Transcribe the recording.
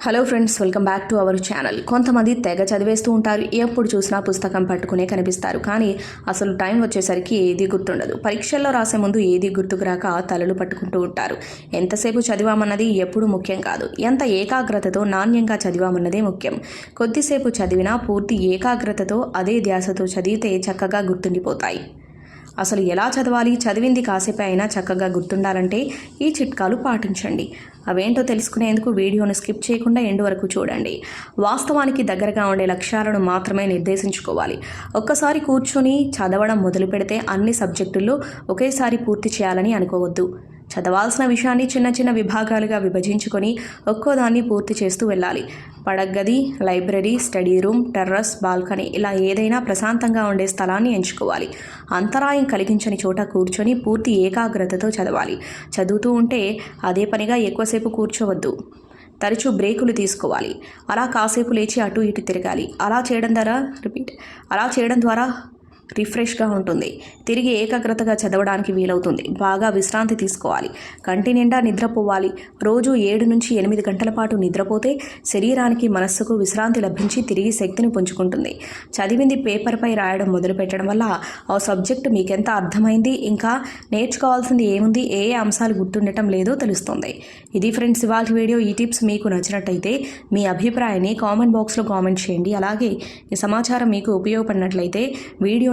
Hello friends welcome back to our channel కొంతమంది తెగ చదివేస్తూ ఉంటారు. ఎప్పుడు చూసినా పుస్తకం పట్టుకునే కనిపిస్తారు. కానీ అసలు టైం వచ్చేసరికి ఏది గుర్తుండదు. పరీక్షల్లో రాసే ముందు ఏది గుర్తుకు రాక తలలు పట్టుకుంటూ ఉంటారు. ఎంతసేపు చదివామన్నది ఎప్పుడు ముఖ్యం కాదు. ఎంత ఏకాగ్రతతో నాణ్యంగా చదివామన్నదే ముఖ్యం. కొద్దిసేపు చదివినా పూర్తి ఏకాగ్రతతో అదే ధ్యాసతో చదివితే చక్కగా గుర్తుండిపోతాయి. అసలు ఎలా చదవాలి చదివింది కాసేపు అయినా చక్కగా గుర్తుండాలంటే ఈ చిట్కాలు పాటించండి. అవేంటో తెలుసుకునేందుకు వీడియోను స్కిప్ చేయకుండా ఎండు వరకు చూడండి. వాస్తవానికి దగ్గరగా ఉండే లక్ష్యాలను మాత్రమే నిర్దేశించుకోవాలి. ఒక్కసారి కూర్చొని చదవడం మొదలు పెడితే అన్ని సబ్జెక్టుల్లో ఒకేసారి పూర్తి చేయాలని అనుకోవద్దు. చదవాల్సిన విషయాన్ని చిన్న చిన్న విభాగాలుగా విభజించుకొని ఒక్కోదాన్ని పూర్తి చేస్తూ వెళ్ళాలి. పడగది library study room terrace balcony ఇలా ఏదైనా ప్రశాంతంగా ఉండే స్థలాన్ని ఎంచుకోవాలి. అంతరాయం కలిగించని చోట కూర్చొని పూర్తి ఏకాగ్రతతో చదవాలి. చదువుతూ ఉంటే అదే పనిగా ఎక్కువసేపు కూర్చోవద్దు. తరచూ బ్రేకులు తీసుకోవాలి. అలా కాసేపు లేచి అటు ఇటు తిరగాలి. అలా చేయడం ద్వారా రిపీట్ అలా చేయడం ద్వారా రిఫ్రెష్గా ఉంటుంది. తిరిగి ఏకాగ్రతగా చదవడానికి వీలవుతుంది. బాగా విశ్రాంతి తీసుకోవాలి. కంటి నిండా నిద్రపోవాలి. రోజు ఏడు నుంచి ఎనిమిది గంటల పాటు నిద్రపోతే శరీరానికి మనస్సుకు విశ్రాంతి లభించి తిరిగి శక్తిని పుంజుకుంటుంది. చదివింది పేపర్పై రాయడం మొదలు పెట్టడం వల్ల ఆ సబ్జెక్టు మీకెంత అర్థమైంది? ఇంకా నేర్చుకోవాల్సింది ఏముంది? ఏ అంశాలు గుర్తుండటం లేదో తెలుస్తుంది. ఇది ఫ్రెండ్స్ ఇవాళ వీడియో. ఈ టిప్స్ మీకు నచ్చినట్టయితే మీ అభిప్రాయాన్ని కామెంట్ బాక్స్లో కామెంట్ చేయండి. అలాగే ఈ సమాచారం మీకు ఉపయోగపడినట్లయితే వీడియో